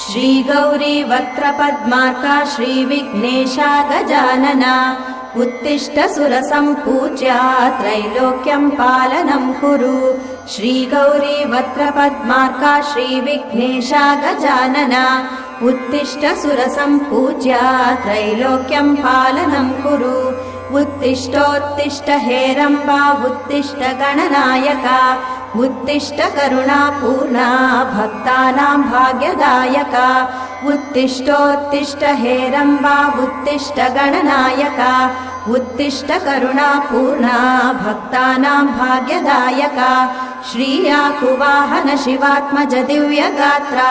श्रीगौरी वक्त्रपद्मार्का श्रीविघ्नेशा गजानना उत्तिष्ठ सुरसम्पूज्या त्रैलोक्यम् पालनम् कुरु श्रीगौरी वक्त्रपद्मार्का श्रीविघ्नेशा गजानना उत्तिष्ठ सुरसम्पूज्या त्रैलोक्यम् पालनम् कुरु उत्तिष्ठोत्तिष्ठ हेरम्बा उत्तिष्ठ गणनायका उत्तिष्ठ करुणापूर्णा भक्तानाम् भाग्यदायका। उत्तिष्ठोत्तिष्ठ हेरम्बा उत्तिष्ठ गणनायका। उत्तिष्ठ करुणापूर्णा भक्तानाम् भाग्यदायका। श्रीयाकुवाहन शिवात्मज दिव्यगात्रा